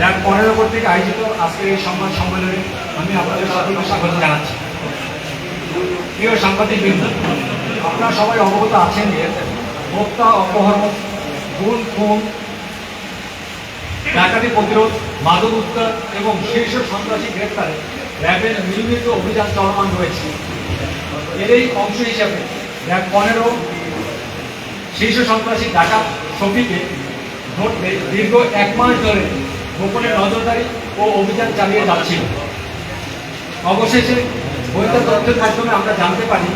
RAB পনেরো কর্তৃক আয়োজিত আজকের এই সম্মান সম্মেলনে আমি আপনাদের সাথে স্বাগত জানাচ্ছি। প্রিয় সাংবাদিক বৃন্দ, আপনারা সবাই অবগত আছেন যে হত্যা অপহরণ গুণ খুন, ডাকাতি প্রতিরোধ, মাদক উদ্ধার এবং শীর্ষ সন্ত্রাসী গ্রেপ্তারে র্যাবের নিয়মিত অভিযান চলমান রয়েছে। এরই অংশ হিসাবে র্যাব পনেরো শীর্ষ সন্ত্রাসী ডাকাত ধরতে দীর্ঘ এক মাস ধরে গোপনে নজরদারি ও অভিযান চালিয়ে যাচ্ছিল। অবশেষে বৈধ তথ্যের মাধ্যমে আমরা জানতে পারি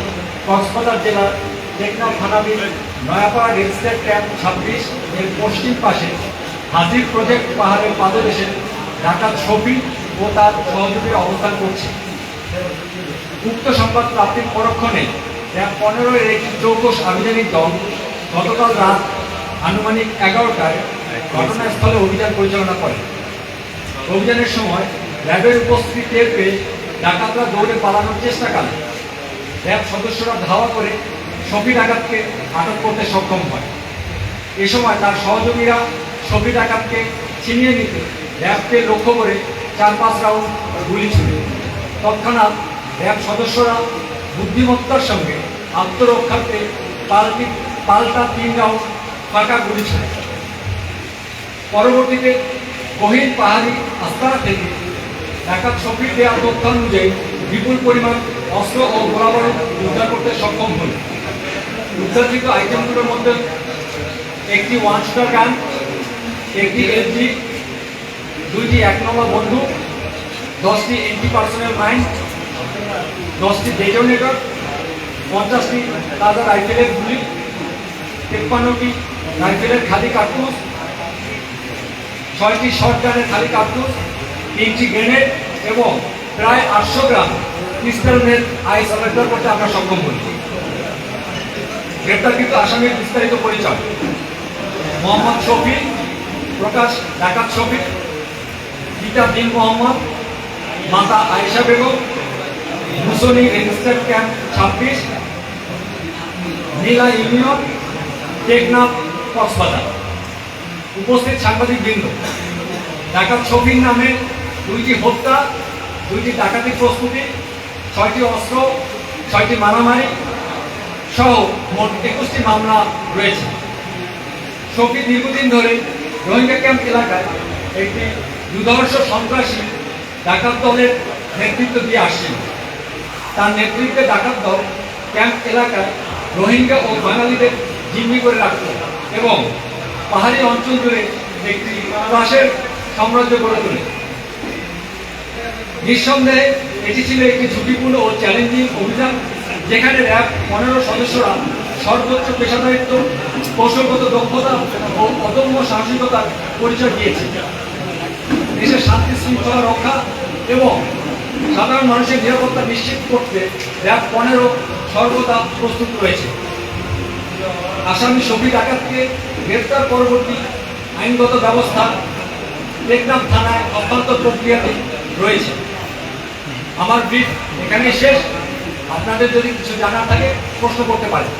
কক্সবাজার জেলার টেকনাফ থানাধীন নয়াপাড়া রেজিস্ট্রেট ক্যাম্প ছাব্বিশ এর পশ্চিম পাশে হাজির প্রজেক্ট পাহাড়ের পাদদেশে ডাকাত ছবি ও তার সহযোগীরা অবস্থান করছে। উক্ত সংবাদ প্রাপ্তির পরক্ষণে র্যাব পনেরো এর একটি চৌকস আভিযানিক দল গতকাল রাত আনুমানিক এগারোটায় ঘটনাস্থলে অভিযান পরিচালনা করে। অভিযানের সময় র্যাবের উপস্থিতি টের পেয়ে ডাকাতরা দৌড়ে পালানোর চেষ্টা করে র্যাব সদস্যরা ধাওয়া করে শফি ডাকাতকে আটক করতে সক্ষম হয়। এ সময় তার সহযোগীরা শফি ডাকাতকে ছিনিয়ে নিতে র্যাবকে লক্ষ্য করে চার পাঁচ রাউন্ড গুলি ছুড়ে তৎক্ষণাৎ র্যাব সদস্যরা বুদ্ধিমত্তার সঙ্গে আত্মরক্ষার্থে পাল্টি পাল্টা তিন রাউন্ড ফাঁকা গুলি ছুড়ে পরবর্তীতে গহীন পাহাড়ি আস্তানা থেকে ডাকাত শফির দেওয়া তথ্য অনুযায়ী বিপুল পরিমাণ অস্ত্র ও গোলাবারুদ উদ্ধার করতে সক্ষম হল উদ্ধারকৃত আইটেমগুলোর মধ্যে একটি ওয়ান স্টার গান, একটি এলজি, দুইটি এক নম্বর বন্দুক দশটি এন্টি পার্সোনাল মাইন্ড দশটি ডেটোনেটর পঞ্চাশটি তাজা রাইফেলের গুলি, তেপ্পান্নটি রাইফেলের খালি কার্তুস ছয়টি শর্ট গানের খালি কার্তুস তিনটি গ্রেনেড এবং প্রায় আটশো গ্রাম পিস্তলের আইস অর্ডার করতে আমরা সক্ষম হই। গ্রেপ্তারকৃত আসামির বিস্তারিত পরিচয়। মোহাম্মদ শফি প্রকাশ ডাকাত শফি পিতা দিন মোহাম্মদ, মাতা আয়েশা বেগম, মুসনি রেজিস্টার্ড ক্যাম্প ছাব্বিশ, নীলা ইউনিয়ন, টেকনাফ কক্সবাজার। উপস্থিত সাংবাদিক বৃন্দ। ডাকাত শফির নামে দুইটি হত্যা, দুইটি ডাকাতির প্রস্তুতি, ছয়টি অস্ত্র, ছয়টি মারামারি সহ মোট একুশটি মামলা রয়েছে। শফি দীর্ঘদিন ধরে রোহিঙ্গা ক্যাম্প এলাকায় একটি দুর্ধর্ষ সন্ত্রাসী ডাকাত দলের নেতৃত্ব দিয়ে আসছিল তার নেতৃত্বে ডাকাত দল ক্যাম্প এলাকায় রোহিঙ্গা ও বাঙালিদের জিম্মি করে রাখত এবং পাহাড়ি অঞ্চল জুড়ে একটি ত্রাসের সাম্রাজ্য গড়ে তোলে। নিঃসন্দেহে, এটি ছিল একটি ঝুঁকিপূর্ণ ও চ্যালেঞ্জিং অভিযান, যেখানে র্যাব পনেরো সদস্যরা সর্বোচ্চ পেশাদারিত্ব, কৌশলগত দক্ষতা ও অদম্য সাহসিকতার পরিচয় দিয়েছে। দেশের শান্তি শৃঙ্খলা রক্ষা এবং সাধারণ মানুষের নিরাপত্তা নিশ্চিত করতে র্যাব পনেরো সর্বদা প্রস্তুত রয়েছে। আসামি শফি ডাকাতকে গ্রেপ্তার পরবর্তী আইনগত ব্যবস্থা টেকনাফ থানায় হস্তান্তর প্রক্রিয়াতে রয়েছে। আমার ব্রিফ এখানে শেষ। আপনাদের যদি কিছু জানার থাকে, প্রশ্ন করতে পারেন।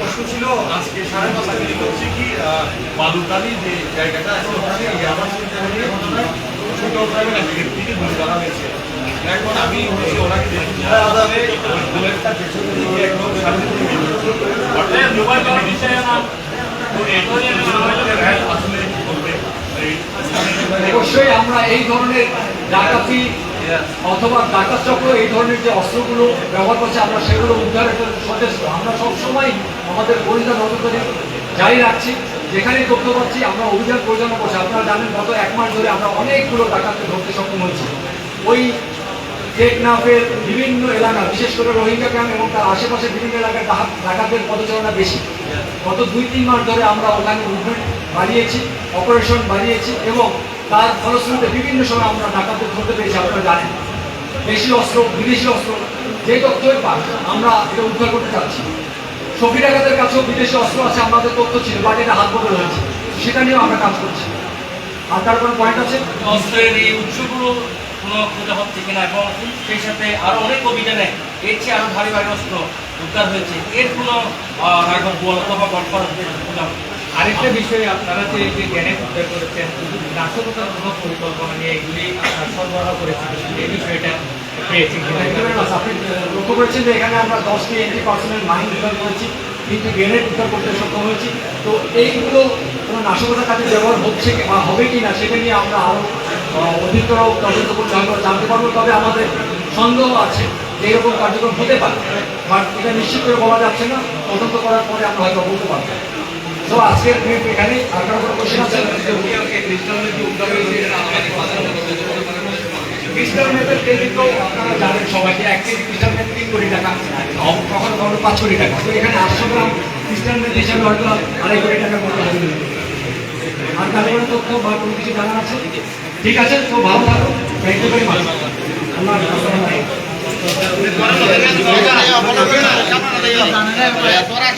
প্রশ্ন ছিল, আজকে সাড়ে পাঁচটা মিনিট হচ্ছে কি? বালুকালি যে জায়গাটা আছে হয়েছে অবশ্যই আমরা এই ধরনের ডাকাতি অথবা ডাকাত চক্র, এই ধরনের যে অস্ত্রগুলো ব্যবহার করছে, আমরা সেগুলো উদ্ধারের জন্য সচেষ্ট। আমরা সবসময় আমাদের গোয়েন্দা নজরদারি জারি রাখছি। যেখানেই তথ্য পাচ্ছি, আমরা অভিযান পরিচালনা করছি। আপনারা জানেন, গত এক মাস ধরে আমরা অনেকগুলো ডাকাতকে ধরতে সক্ষম হয়েছি। ওই টেকনাফের বিভিন্ন এলাকা, বিশেষ করে রোহিঙ্গা ক্যাম্প এবং তার আশেপাশে বিভিন্ন এলাকায় ডাকাত- ডাকাতদের পদচারণা বেশি। গত দুই, তিন মাস ধরে আমরা ওখানে মুভমেন্ট বাড়িয়েছি অপারেশন বাড়িয়েছি এবং তার ফলশ্রুতিতে বিভিন্ন সময় আমরা ডাকাতদের ধরতে পেরেছি, আপনারা জানেন। দেশি অস্ত্র, বিদেশি অস্ত্র, যে তথ্যই পান আমরা এটা উদ্ধার করতে চাচ্ছি। শফি ডাকাতের কাছেও বিদেশি অস্ত্র আছে, আমাদের তথ্য ছিল, বাট এটা হাত বদল হয়েছে। সেটা নিয়েও আমরা কাজ করছি। আর তার কোনো পয়েন্ট আছে? অস্ত্রের এই উৎসগুলো কোনো খোঁজা হচ্ছে কিনা এবং সেই সাথে আরও অনেক অভিযানে এর চেয়ে আরও ভারী ভারী অস্ত্র উদ্ধার হয়েছে। এর কোনো বড় অথবা গল্প খোঁজা হচ্ছে আরেকটা বিষয়ে আপনারা যে যে জ্ঞানে উদ্ধার করেছেন নাশকতার কোনো পরিকল্পনা নিয়ে এগুলি আপনারা সরবরাহ করেছেন এই বিষয়টা আপনি লক্ষ্য করেছেন যে এখানে আমরা দশটি এন্টি পার্সোনাল মাইন উদ্ধার করেছি কিন্তু গ্রেনেড উদ্ধার করতে সক্ষম হয়েছি। তো এইগুলো কোনো নাশকতার কাজে ব্যবহার হচ্ছে কি বা হবে কি না সেটা নিয়ে আমরা আরও অধিকতর তদন্ত করে জানতে- পারব, তবে আমাদের সন্দেহ আছে যে এরকম কার্যক্রম হতে পারে। বাট এটা নিশ্চিত করে বলা যাচ্ছে না। তদন্ত করার পরে আমরা হয়তো বলতে পারব। তো আজকের ব্রিফ এখানে। আর কারও কোনো কোশ্চেন আছে? ক্রিস্টাল মেথড কেন্দ্রিত আপনারা জানেন সবাইকে, এক কেজি ক্রিস্টাল তিন কোটি টাকা। কখনো কখনো পাঁচ কোটি টাকা। তো এখানে আটশো গ্রাম ক্রিস্টাল মেথড হিসাবে হয়তো আড়াই কোটি টাকার মতো আর কোনো তথ্য বা কোনো কিছু জানা আছে? ঠিক আছে তো ভালো থাকো থ্যাংক ইউ ভেরি মাচ। তোরা